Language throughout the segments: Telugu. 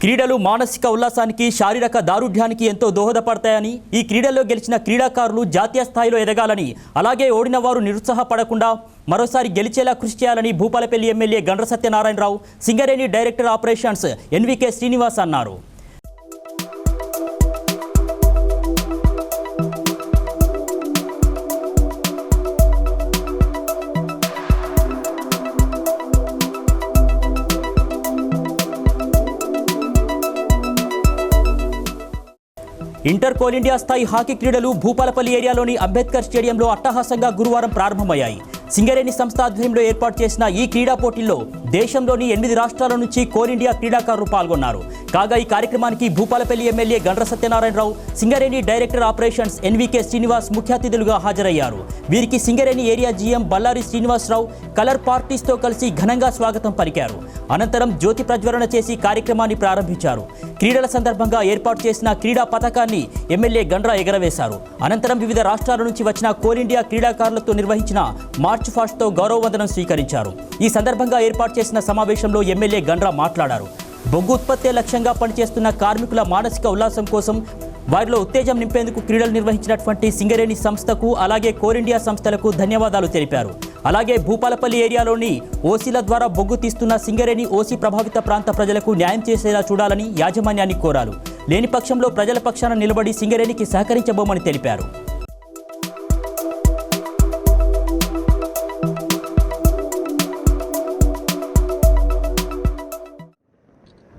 క్రీడలు మానసిక ఉల్లాసానికి శారీరక దారుఢ్యానికి ఎంతో దోహదపడతాయని ఈ క్రీడల్లో గెలిచిన క్రీడాకారులు జాతీయ స్థాయిలో ఎదగాలని అలాగే ఓడిన వారు నిరుత్సాహపడకుండా మరోసారి గెలిచేలా కృషి చేయాలని Bhupalpally MLA Gandra Satyanarayana Rao Singareni director operations NVK Srinivas అన్నారు. ఇంటర్ కోల్ ఇండియా స్థాయి హాకీ క్రీడలు భూపాలపల్లి ఏరియాలోని అంబేద్కర్ స్టేడియంలో అట్టహాసంగా గురువారం ప్రారంభమయ్యాయి. సింగరేణి సంస్థ ఆధ్వర్యంలో ఏర్పాటు చేసిన ఈ క్రీడా పోటీల్లో దేశంలోని ఎనిమిది రాష్ట్రాల నుంచి కోల్ ఇండియా క్రీడాకారులు పాల్గొన్నారు. కాగా ఈ కార్యక్రమానికి Bhupalpally MLA Gandra Satyanarayana Rao Singareni director operations NVK Srinivas ముఖ్య అతిథులుగా హాజరయ్యారు. వీరికి Singareni area GM Ballari Srinivasa Rao colour పార్టీస్తో కలిసి ఘనంగా స్వాగతం పలికారు. అనంతరం జ్యోతి ప్రజ్వలన చేసి కార్యక్రమాన్ని ప్రారంభించారు. క్రీడల సందర్భంగా ఏర్పాటు చేసిన క్రీడా పథకాన్ని ఎమ్మెల్యే గండ్ర ఎగరవేశారు. అనంతరం వివిధ రాష్ట్రాల నుంచి వచ్చిన కోల్ ఇండియా క్రీడాకారులతో నిర్వహించిన మార్చ్ ఫాస్ట్తో గౌరవ వందనం స్వీకరించారు. ఈ సందర్భంగా ఏర్పాటు చేసిన సమావేశంలో ఎమ్మెల్యే గండ్రా మాట్లాడారు. బొగ్గు ఉత్పత్తే లక్ష్యంగా పనిచేస్తున్న కార్మికుల మానసిక ఉల్లాసం కోసం వారిలో ఉత్తేజం నింపేందుకు క్రీడలు నిర్వహించినటువంటి సింగరేణి సంస్థకు అలాగే కోరిండియా సంస్థలకు ధన్యవాదాలు తెలిపారు. అలాగే భూపాలపల్లి ఏరియాలోని ఓసీల ద్వారా బొగ్గు తీస్తున్న సింగరేణి ఓసీ ప్రభావిత ప్రాంత ప్రజలకు న్యాయం చేసేలా చూడాలని యాజమాన్యాన్ని కోరారు. లేని పక్షంలో ప్రజల పక్షాన నిలబడి సింగరేణికి సహకరించబోమని తెలిపారు.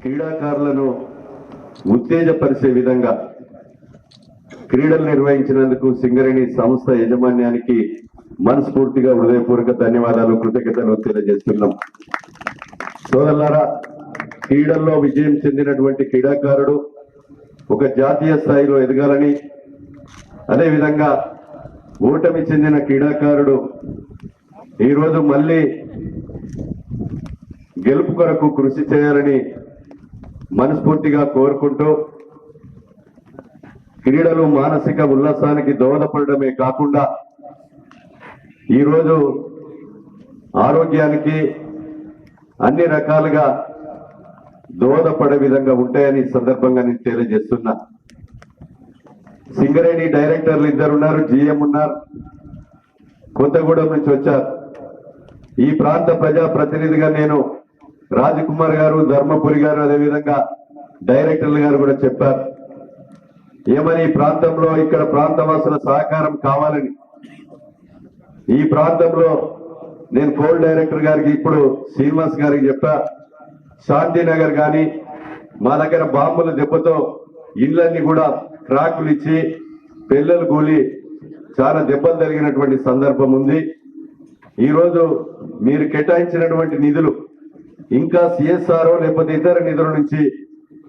క్రీడాకారులను ఉత్తేజపరిచే విధంగా క్రీడలు నిర్వహించినందుకు సింగరేణి సంస్థ యాజమాన్యానికి మనస్ఫూర్తిగా హృదయపూర్వక ధన్యవాదాలు కృతజ్ఞతలు తెలియజేస్తున్నాం. సోదరులారా క్రీడల్లో విజయం చెందినటువంటి క్రీడాకారుడు ఒక జాతీయ స్థాయిలో ఎదగాలని అదేవిధంగా ఓటమి చెందిన క్రీడాకారుడు ఈరోజు మళ్ళీ గెలుపు కొరకు కృషి చేయాలని మనస్ఫూర్తిగా కోరుకుంటూ క్రీడలు మానసిక ఉల్లాసానికి దోహదపడమే కాకుండా ఈరోజు ఆరోగ్యానికి అన్ని రకాలుగా దోహదపడే విధంగా ఉంటాయని సందర్భంగా నేను తెలియజేస్తున్నా. సింగరేణి డైరెక్టర్లు ఇద్దరు ఉన్నారు జిఎం ఉన్నారు కొత్తగూడెం నుంచి వచ్చారు. ఈ ప్రాంత ప్రజా ప్రతినిధిగా నేను రాజకుమార్ గారు ధర్మపురి గారు అదేవిధంగా డైరెక్టర్లు గారు కూడా చెప్పారు. ఏమని ఈ ప్రాంతంలో ఇక్కడ ప్రాంతవాసుల సహకారం కావాలని? ఈ ప్రాంతంలో నేను కోల్ డైరెక్టర్ గారికి ఇప్పుడు శ్రీనివాస్ గారికి చెప్పా. శాంతినగర్ కానీ మా దగ్గర బాంబుల దెబ్బతో ఇళ్ళన్ని కూడా క్రాకులు ఇచ్చి పిల్లలు కూలి చాలా దెబ్బలు జరిగినటువంటి సందర్భం ఉంది. ఈరోజు మీరు కేటాయించినటువంటి నిధులు ఇంకా సిఎస్ఆర్ లేకపోతే ఇతర నిధుల నుంచి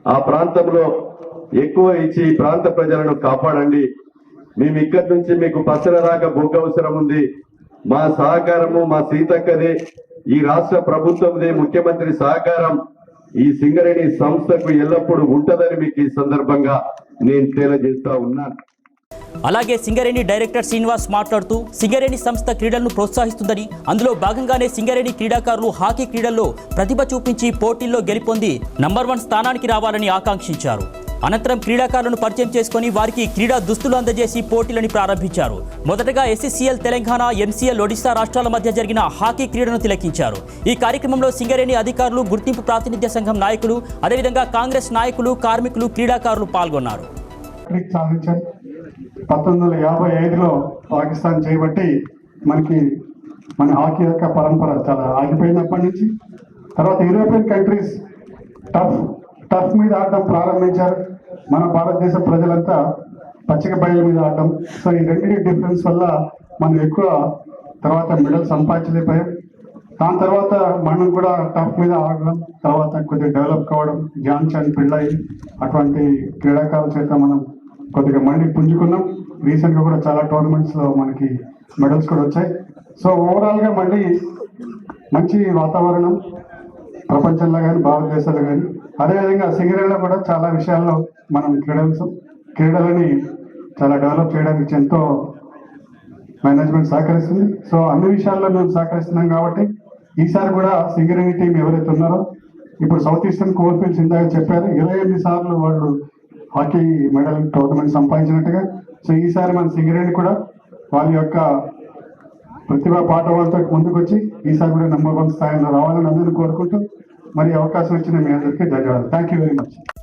ఆ ప్రాంతంలో ఎక్కువ ఇచ్చి ఈ ప్రాంత ప్రజలను కాపాడండి. మేము ఇక్కడి నుంచి మీకు పసర రాక బొగ్గ అవసరం ఉంది. మా సహకారము మా సీతక్కదే ఈ రాష్ట్ర ప్రభుత్వందే ముఖ్యమంత్రి సహకారం. ఈ సింగరేణి సంస్థకు ఎల్లప్పుడూ ఉంటదని మీకు ఈ సందర్భంగా నేను తెలియజేస్తా ఉన్నాను. అలాగే సింగరేణి డైరెక్టర్ శ్రీనివాస్ మాట్లాడుతూ సింగరేణి సంస్థ క్రీడలను ప్రోత్సహిస్తుందని అందులో భాగంగానే సింగరేణి క్రీడాకారులు హాకీ క్రీడల్లో ప్రతిభ చూపించి పోటీల్లో గెలుపొంది నంబర్ వన్ స్థానానికి రావాలని ఆకాంక్షించారు. అనంతరం క్రీడాకారులను పరిచయం చేసుకుని వారికి క్రీడా దుస్తులు అందజేసి పోటీలను ప్రారంభించారు. మొదటగా ఎస్ఎస్సీఎల్ తెలంగాణ ఎంసీఎల్ ఒడిశా రాష్ట్రాల మధ్య జరిగిన హాకీ క్రీడను తిలకించారు. ఈ కార్యక్రమంలో సింగరేణి అధికారులు గుర్తింపు ప్రాతినిధ్య సంఘం నాయకులు అదేవిధంగా కాంగ్రెస్ నాయకులు కార్మికులు క్రీడాకారులు పాల్గొన్నారు. పంతొమ్మిది వందల యాభై ఐదులో పాకిస్తాన్ చేయబట్టి మనకి మన హాకీ యొక్క పరంపర చాలా ఆగిపోయినప్పటి నుంచి. తర్వాత యూరోపియన్ కంట్రీస్ టఫ్ టఫ్ మీద ఆడటం ప్రారంభించారు. మన భారతదేశ ప్రజలంతా పచ్చిక బయళ్ళ మీద ఆడటం సో ఈ రెండింటి డిఫరెన్స్ వల్ల మనం ఎక్కువ తర్వాత మెడల్ సంపాదించలేకపోయాం. దాని తర్వాత మనం కూడా టఫ్ మీద ఆడడం తర్వాత కొద్దిగా డెవలప్ కావడం ధ్యాన్ చంద్ పిళ్ళై అటువంటి క్రీడాకారుల చేత మనం కొద్దిగా మళ్ళీ పుంజుకున్నాం. రీసెంట్గా కూడా చాలా టోర్నమెంట్స్లో మనకి మెడల్స్ కూడా వచ్చాయి. సో ఓవరాల్గా మళ్ళీ మంచి వాతావరణం ప్రపంచంలో కానీ భారతదేశంలో కానీ. అదేవిధంగా సింగరేణిలో కూడా చాలా విషయాల్లో మనం క్రీడలు క్రీడలని చాలా డెవలప్ చేయడానికి ఎంతో మేనేజ్మెంట్ సహకరిస్తుంది. సో అన్ని విషయాల్లో మేము సహకరిస్తున్నాం కాబట్టి ఈసారి కూడా సింగరేణి టీం ఎవరైతే ఉన్నారో ఇప్పుడు సౌత్ ఈస్టర్న్ కోల్ఫీల్డ్స్ ఇందాక చెప్పారు. ఇరవై ఎనిమిది సార్లు వాళ్ళు హాకీ మెడల్ టోర్నమెంట్ సంపాదించినట్టుగా. సో ఈసారి మన సింగరేణి కూడా వాళ్ళ యొక్క ప్రతిభా పాఠవాలతో ముందుకొచ్చి ఈసారి కూడా నెంబర్ వన్ స్థాయిలో రావాలని అందరినీ కోరుకుంటూ మరి అవకాశం ఇచ్చిన మీ అందరికీ ధన్యవాదాలు. Thank you very much